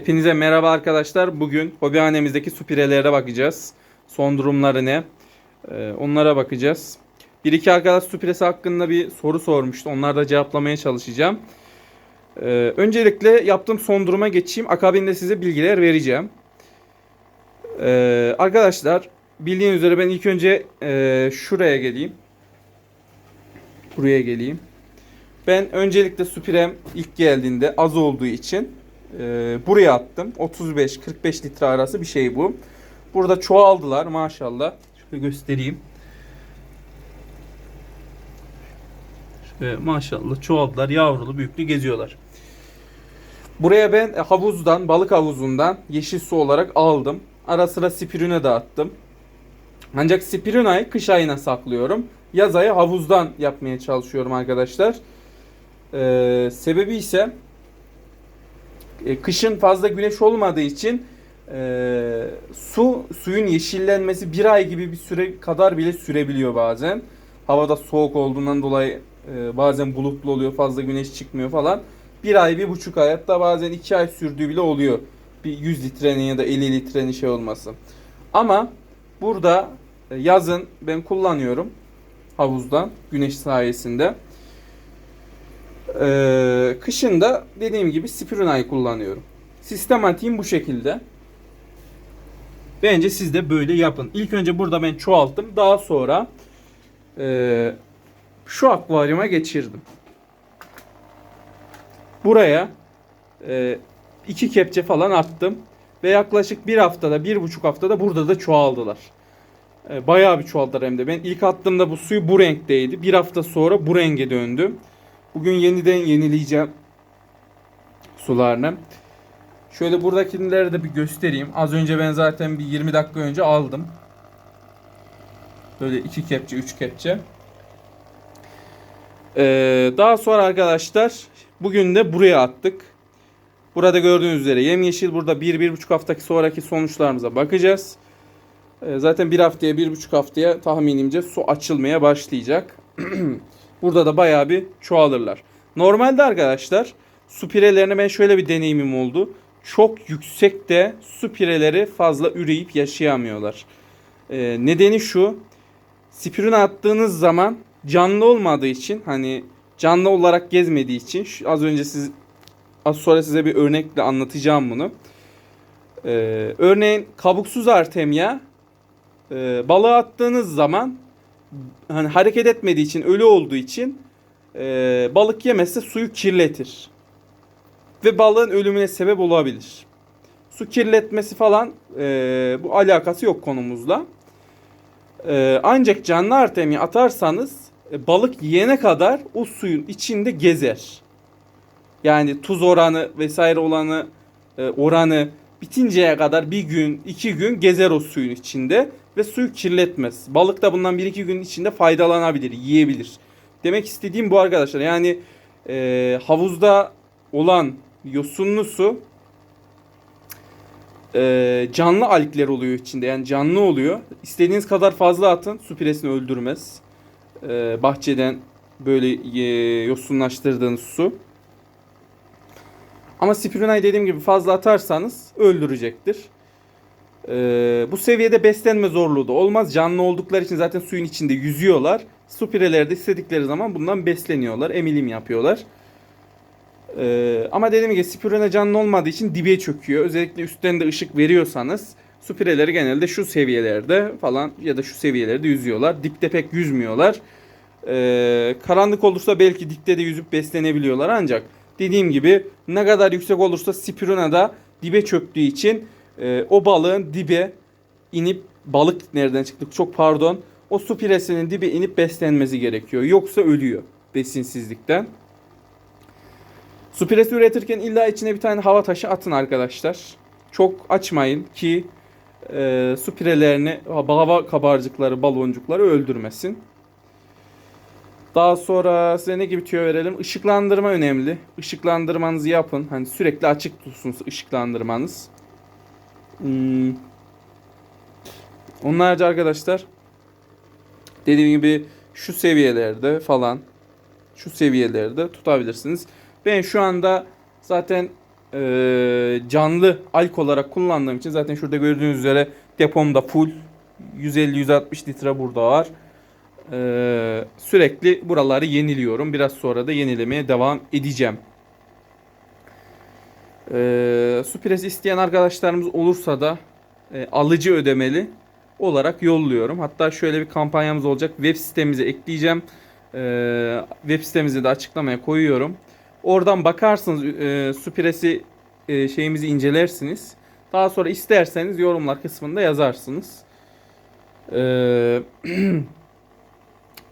Hepinize merhaba arkadaşlar. Bugün hobihanemizdeki su pirelere bakacağız. Son durumları ne? Ee, onlara bakacağız. Bir iki arkadaş su piresi hakkında bir soru sormuştu. Onları da cevaplamaya çalışacağım. Ee, öncelikle yaptığım son duruma geçeyim. Akabinde size bilgiler vereceğim. Ee, arkadaşlar bildiğiniz üzere ben ilk önce e, şuraya geleyim. Buraya geleyim. Ben öncelikle su pirem ilk geldiğinde az olduğu için ee, buraya attım. 35-45 litre arası bir şey bu. Burada çoğaldılar maşallah. Şöyle göstereyim. Şöyle maşallah çoğaldılar. Yavrulu büyüklü geziyorlar. Buraya ben e, havuzdan, balık havuzundan yeşil su olarak aldım. Ara sıra spirüne de attım. Ancak spirünayı kış ayına saklıyorum. Yaz ayı havuzdan yapmaya çalışıyorum arkadaşlar. Ee, sebebi ise e, kışın fazla güneş olmadığı için e, su suyun yeşillenmesi bir ay gibi bir süre kadar bile sürebiliyor bazen. Havada soğuk olduğundan dolayı e, bazen bulutlu oluyor, fazla güneş çıkmıyor falan. Bir ay, bir buçuk ay hatta bazen iki ay sürdüğü bile oluyor. Bir 100 litrenin ya da 50 litrenin şey olması. Ama burada e, yazın ben kullanıyorum havuzdan güneş sayesinde. Ee, kışın dediğim gibi Spiruna'yı kullanıyorum. Sistematiğim bu şekilde. Bence siz de böyle yapın. İlk önce burada ben çoğalttım. Daha sonra e, şu akvaryuma geçirdim. Buraya e, iki kepçe falan attım. Ve yaklaşık bir haftada, bir buçuk haftada burada da çoğaldılar. E, bayağı bir çoğaldılar hem de. Ben ilk attığımda bu suyu bu renkteydi. Bir hafta sonra bu renge döndü. Bugün yeniden yenileyeceğim sularını. Şöyle buradakileri de bir göstereyim. Az önce ben zaten bir 20 dakika önce aldım. Böyle iki kepçe, üç kepçe. Ee, daha sonra arkadaşlar bugün de buraya attık. Burada gördüğünüz üzere yemyeşil. Burada bir, bir buçuk haftaki sonraki sonuçlarımıza bakacağız. Ee, zaten bir haftaya, bir buçuk haftaya tahminimce su açılmaya başlayacak. Burada da bayağı bir çoğalırlar. Normalde arkadaşlar su pirelerine ben şöyle bir deneyimim oldu. Çok yüksekte su pireleri fazla üreyip yaşayamıyorlar. Ee, nedeni şu. Spiruna attığınız zaman canlı olmadığı için hani canlı olarak gezmediği için şu, az önce siz az sonra size bir örnekle anlatacağım bunu. Ee, örneğin kabuksuz artemya e, balığı attığınız zaman hani hareket etmediği için ölü olduğu için e, balık yemezse suyu kirletir. Ve balığın ölümüne sebep olabilir. Su kirletmesi falan e, bu alakası yok konumuzla. E, ancak canlı artemi atarsanız e, balık yiyene kadar o suyun içinde gezer. Yani tuz oranı vesaire olanı e, oranı bitinceye kadar bir gün iki gün gezer o suyun içinde ve suyu kirletmez. Balık da bundan bir iki gün içinde faydalanabilir, yiyebilir. Demek istediğim bu arkadaşlar. Yani e, havuzda olan yosunlu su e, canlı algler oluyor içinde. Yani canlı oluyor. İstediğiniz kadar fazla atın. Su piresini öldürmez. E, bahçeden böyle e, yosunlaştırdığınız su. Ama spirunayı dediğim gibi fazla atarsanız öldürecektir. Ee, bu seviyede beslenme zorluğu da olmaz. Canlı oldukları için zaten suyun içinde yüzüyorlar. Su pireleri de istedikleri zaman bundan besleniyorlar. Emilim yapıyorlar. Ee, ama dediğim gibi spiruna canlı olmadığı için dibe çöküyor. Özellikle üstten de ışık veriyorsanız su pireleri genelde şu seviyelerde falan ya da şu seviyelerde yüzüyorlar. Dipte pek yüzmüyorlar. Ee, karanlık olursa belki dipte de yüzüp beslenebiliyorlar ancak dediğim gibi ne kadar yüksek olursa spiruna da dibe çöktüğü için e, o balığın dibe inip balık nereden çıktı çok pardon o su piresinin dibe inip beslenmesi gerekiyor. Yoksa ölüyor besinsizlikten. Su piresi üretirken illa içine bir tane hava taşı atın arkadaşlar. Çok açmayın ki e, su pirelerini hava kabarcıkları, baloncukları öldürmesin. Daha sonra size ne gibi tüyo verelim? Işıklandırma önemli. Işıklandırmanızı yapın. Hani sürekli açık tutsun ışıklandırmanız. Hmm. Onun harici arkadaşlar dediğim gibi şu seviyelerde falan şu seviyelerde tutabilirsiniz. Ben şu anda zaten e, canlı alk olarak kullandığım için zaten şurada gördüğünüz üzere depomda full 150-160 litre burada var. E, sürekli buraları yeniliyorum. Biraz sonra da yenilemeye devam edeceğim. E, su piresi isteyen arkadaşlarımız olursa da e, alıcı ödemeli olarak yolluyorum. Hatta şöyle bir kampanyamız olacak. Web sitemize ekleyeceğim. E, web sitemizi de açıklamaya koyuyorum. Oradan bakarsınız e, su piresi e, şeyimizi incelersiniz. Daha sonra isterseniz yorumlar kısmında yazarsınız. E,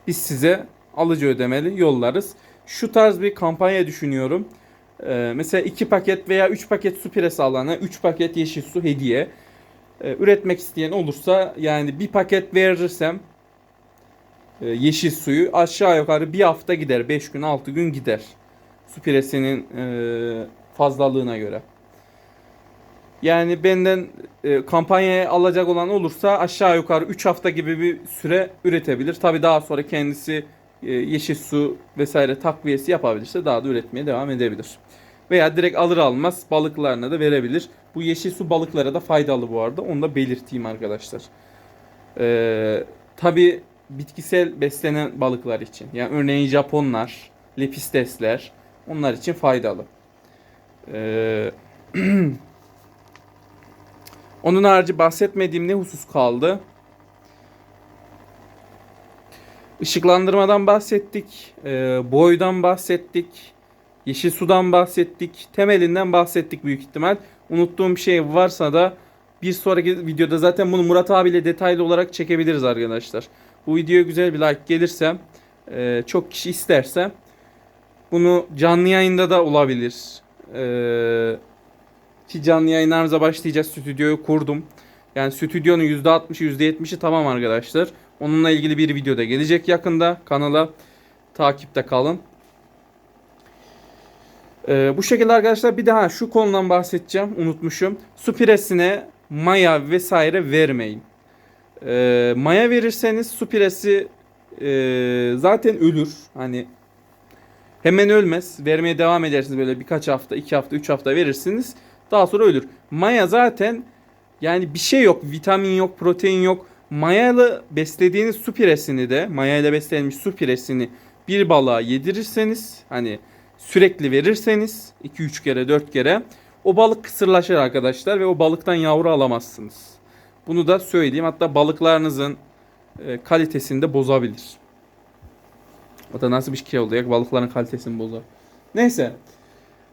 biz size alıcı ödemeli yollarız. Şu tarz bir kampanya düşünüyorum. E, mesela 2 paket veya 3 paket su piresi alana 3 paket yeşil su hediye. E, üretmek isteyen olursa yani bir paket verirsem e, yeşil suyu aşağı yukarı bir hafta gider. 5 gün 6 gün gider. Su piresinin e, fazlalığına göre. Yani benden e, kampanyaya alacak olan olursa aşağı yukarı 3 hafta gibi bir süre üretebilir. Tabi daha sonra kendisi e, yeşil su vesaire takviyesi yapabilirse daha da üretmeye devam edebilir. Veya direkt alır almaz balıklarına da verebilir. Bu yeşil su balıklara da faydalı bu arada. Onu da belirteyim arkadaşlar. Ee, Tabi bitkisel beslenen balıklar için. Yani örneğin Japonlar, lepistesler onlar için faydalı. Ee, onun harici bahsetmediğim ne husus kaldı? Işıklandırmadan bahsettik, e, boydan bahsettik, yeşil sudan bahsettik, temelinden bahsettik büyük ihtimal. Unuttuğum bir şey varsa da bir sonraki videoda zaten bunu Murat abiyle detaylı olarak çekebiliriz arkadaşlar. Bu videoya güzel bir like gelirse, e, çok kişi isterse bunu canlı yayında da olabilir. E, ki canlı yayınlarımıza başlayacağız. Stüdyoyu kurdum. Yani stüdyonun %60'ı %70'i tamam arkadaşlar. Onunla ilgili bir video da gelecek yakında. Kanala takipte kalın. Ee, bu şekilde arkadaşlar bir daha şu konudan bahsedeceğim. Unutmuşum. Su piresine maya vesaire vermeyin. Ee, maya verirseniz su piresi e, zaten ölür. Hani hemen ölmez. Vermeye devam edersiniz böyle birkaç hafta, iki hafta, üç hafta verirsiniz. Daha sonra ölür. Maya zaten yani bir şey yok. Vitamin yok, protein yok. Mayalı beslediğiniz su piresini de mayayla beslenmiş su piresini bir balığa yedirirseniz hani sürekli verirseniz 2-3 kere 4 kere o balık kısırlaşır arkadaşlar ve o balıktan yavru alamazsınız. Bunu da söyleyeyim. Hatta balıklarınızın e, kalitesini de bozabilir. O da nasıl bir şey olacak? Balıkların kalitesini bozar. Neyse.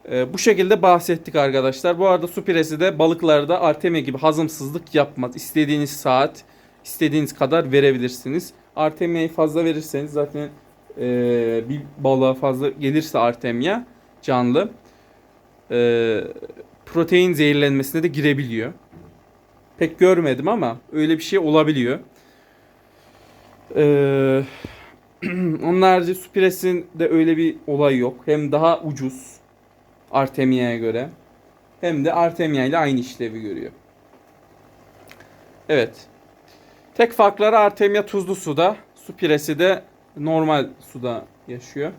E, bu şekilde bahsettik arkadaşlar. Bu arada su piresi de balıklarda artemia gibi hazımsızlık yapmaz. İstediğiniz saat, istediğiniz kadar verebilirsiniz. Artemia'yı fazla verirseniz zaten e, bir balığa fazla gelirse artemia canlı e, protein zehirlenmesine de girebiliyor. Pek görmedim ama öyle bir şey olabiliyor. Ee, onun harici Supires'in de öyle bir olay yok. Hem daha ucuz Artemia'ya göre hem de Artemia ile aynı işlevi görüyor. Evet. Tek farkları Artemia tuzlu suda, Supiresi de normal suda yaşıyor.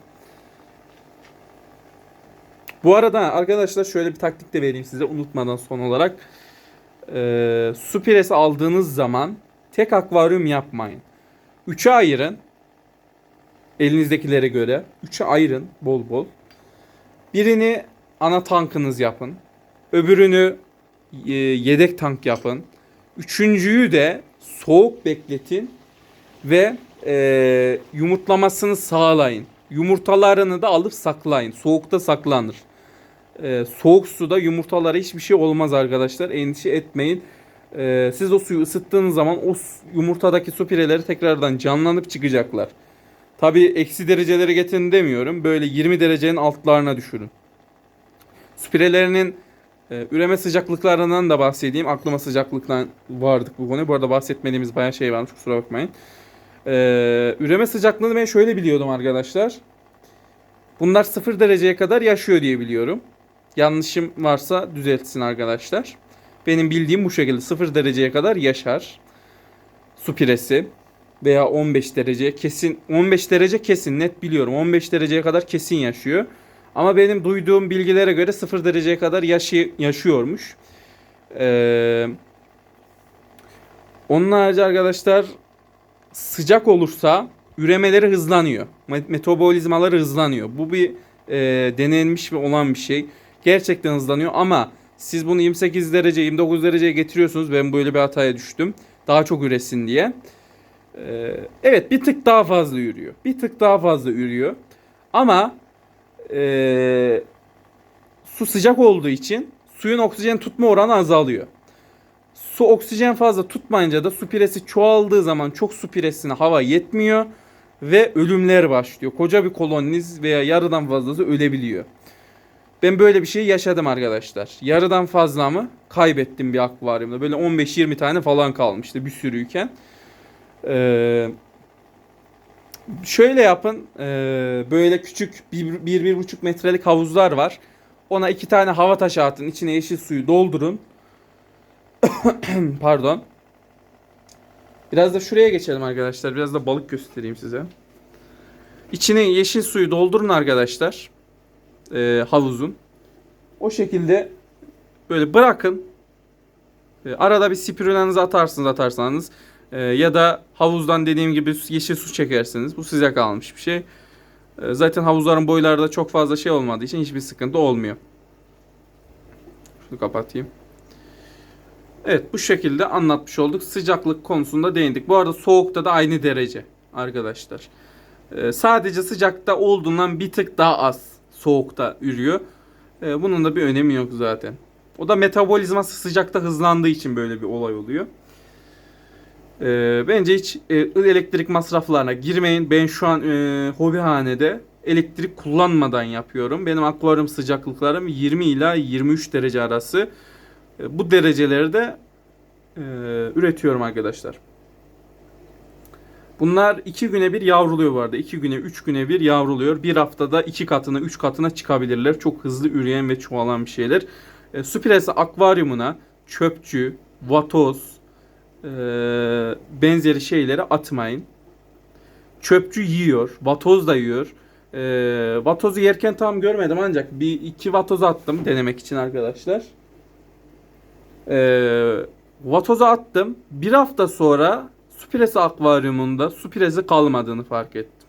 Bu arada arkadaşlar şöyle bir taktik de vereyim size unutmadan son olarak. Ee, su piresi aldığınız zaman tek akvaryum yapmayın. Üçe ayırın. Elinizdekilere göre. Üçe ayırın bol bol. Birini ana tankınız yapın. Öbürünü e, yedek tank yapın. Üçüncüyü de soğuk bekletin ve e, yumurtlamasını sağlayın. Yumurtalarını da alıp saklayın. Soğukta saklanır. E, soğuk suda yumurtalara hiçbir şey olmaz arkadaşlar. Endişe etmeyin. E, siz o suyu ısıttığınız zaman o yumurtadaki su pireleri tekrardan canlanıp çıkacaklar. Tabi eksi dereceleri getirin demiyorum. Böyle 20 derecenin altlarına düşürün. Su pirelerinin e, üreme sıcaklıklarından da bahsedeyim. Aklıma sıcaklıktan vardık bu konuyu. Bu arada bahsetmediğimiz bayağı şey varmış kusura bakmayın. Ee, üreme sıcaklığını ben şöyle biliyordum arkadaşlar. Bunlar 0 dereceye kadar yaşıyor diye biliyorum. Yanlışım varsa düzeltsin arkadaşlar. Benim bildiğim bu şekilde 0 dereceye kadar yaşar. Su piresi veya 15 derece kesin 15 derece kesin net biliyorum. 15 dereceye kadar kesin yaşıyor. Ama benim duyduğum bilgilere göre 0 dereceye kadar yaşı, yaşıyormuş. Ee, onun harici arkadaşlar sıcak olursa üremeleri hızlanıyor. Met- Metabolizmaları hızlanıyor. Bu bir e, denenmiş ve olan bir şey. Gerçekten hızlanıyor ama siz bunu 28 derece 29 dereceye getiriyorsunuz. Ben böyle bir hataya düştüm. Daha çok üresin diye. Ee, evet bir tık daha fazla yürüyor. Bir tık daha fazla yürüyor. Ama ee, su sıcak olduğu için suyun oksijen tutma oranı azalıyor. Su oksijen fazla tutmayınca da su piresi çoğaldığı zaman çok su piresine hava yetmiyor ve ölümler başlıyor. Koca bir koloniniz veya yarıdan fazlası ölebiliyor. Ben böyle bir şey yaşadım arkadaşlar. Yarıdan fazla mı kaybettim bir akvaryumda. Böyle 15-20 tane falan kalmıştı bir sürüyken. Ee, şöyle yapın. Ee, böyle küçük 1-1,5 metrelik havuzlar var. Ona iki tane hava taşı atın. içine yeşil suyu doldurun. Pardon. Biraz da şuraya geçelim arkadaşlar. Biraz da balık göstereyim size. İçine yeşil suyu doldurun arkadaşlar. Ee, havuzun. O şekilde böyle bırakın. Ee, arada bir spirulanızı atarsınız atarsanız. Ee, ya da havuzdan dediğim gibi yeşil su çekersiniz. Bu size kalmış bir şey. Ee, zaten havuzların boylarda çok fazla şey olmadığı için hiçbir sıkıntı olmuyor. Şunu kapatayım. Evet bu şekilde anlatmış olduk. Sıcaklık konusunda değindik. Bu arada soğukta da aynı derece arkadaşlar. Ee, sadece sıcakta olduğundan bir tık daha az soğukta ürüyor. Bunun da bir önemi yok zaten. O da metabolizması sıcakta hızlandığı için böyle bir olay oluyor. Ee, bence hiç e, elektrik masraflarına girmeyin. Ben şu an e, hobihanede elektrik kullanmadan yapıyorum. Benim akvaryum sıcaklıklarım 20 ila 23 derece arası. E, bu dereceleri e, üretiyorum arkadaşlar. Bunlar 2 güne bir yavruluyor bu arada. 2 güne 3 güne bir yavruluyor. Bir haftada 2 katına 3 katına çıkabilirler. Çok hızlı üreyen ve çoğalan bir şeyler. E, su piresi akvaryumuna çöpçü, vatoz, e, benzeri şeyleri atmayın. Çöpçü yiyor, vatoz da yiyor. E, vatozu yerken tam görmedim ancak bir iki vatoz attım denemek için arkadaşlar. E, vatoza attım. Bir hafta sonra su piresi akvaryumunda su piresi kalmadığını fark ettim.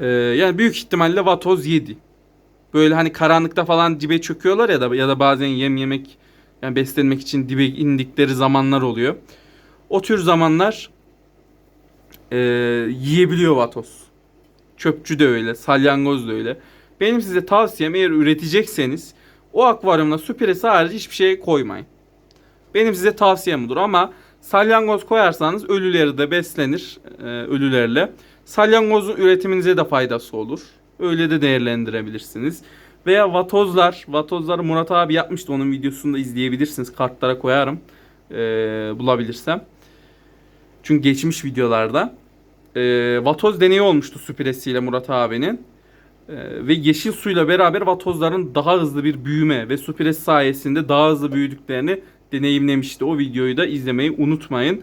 E, yani büyük ihtimalle vatoz yedi. Böyle hani karanlıkta falan dibe çöküyorlar ya da ya da bazen yem yemek yani beslenmek için dibe indikleri zamanlar oluyor. O tür zamanlar e, yiyebiliyor vatoz. Çöpçü de öyle, salyangoz da öyle. Benim size tavsiyem eğer üretecekseniz o akvaryumda su piresi harici hiçbir şey koymayın. Benim size tavsiyem budur ama salyangoz koyarsanız ölüleri de beslenir e, ölülerle. Salyangozun üretiminize de faydası olur. Öyle de değerlendirebilirsiniz. Veya vatozlar. Vatozları Murat abi yapmıştı. Onun videosunu da izleyebilirsiniz. Kartlara koyarım. E, bulabilirsem. Çünkü geçmiş videolarda. E, vatoz deneyi olmuştu süpüresiyle Murat abinin. E, ve yeşil suyla beraber vatozların daha hızlı bir büyüme ve süpüresi sayesinde daha hızlı büyüdüklerini deneyimlemişti. O videoyu da izlemeyi unutmayın.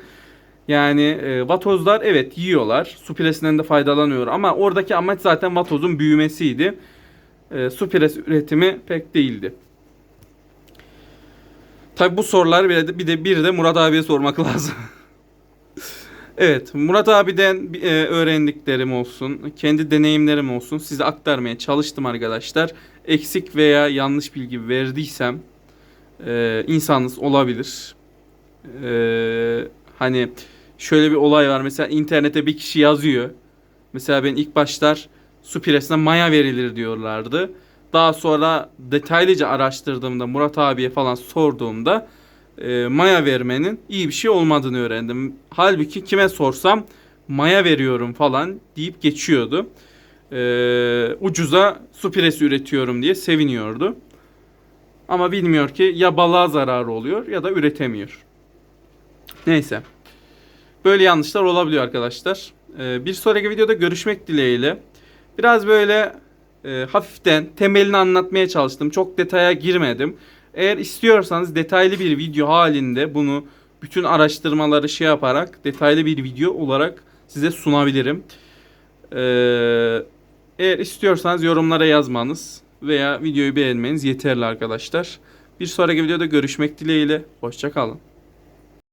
Yani e, vatozlar evet yiyorlar. Su piresinden de faydalanıyor ama oradaki amaç zaten vatozun büyümesiydi. E, su piresi üretimi pek değildi. Tabi bu soruları bir de, bir de bir de Murat abiye sormak lazım. Evet Murat abiden e, öğrendiklerim olsun, kendi deneyimlerim olsun size aktarmaya çalıştım arkadaşlar. Eksik veya yanlış bilgi verdiysem e, insanınız olabilir. E, hani şöyle bir olay var. Mesela internete bir kişi yazıyor. Mesela ben ilk başlar su piresine maya verilir diyorlardı. Daha sonra detaylıca araştırdığımda Murat abiye falan sorduğumda e, maya vermenin iyi bir şey olmadığını öğrendim. Halbuki kime sorsam maya veriyorum falan deyip geçiyordu. E, ucuza su piresi üretiyorum diye seviniyordu. Ama bilmiyor ki ya balığa zararı oluyor ya da üretemiyor. Neyse. Böyle yanlışlar olabiliyor arkadaşlar. Ee, bir sonraki videoda görüşmek dileğiyle. Biraz böyle e, hafiften temelini anlatmaya çalıştım. Çok detaya girmedim. Eğer istiyorsanız detaylı bir video halinde bunu bütün araştırmaları şey yaparak detaylı bir video olarak size sunabilirim. Ee, eğer istiyorsanız yorumlara yazmanız veya videoyu beğenmeniz yeterli arkadaşlar. Bir sonraki videoda görüşmek dileğiyle. Hoşçakalın.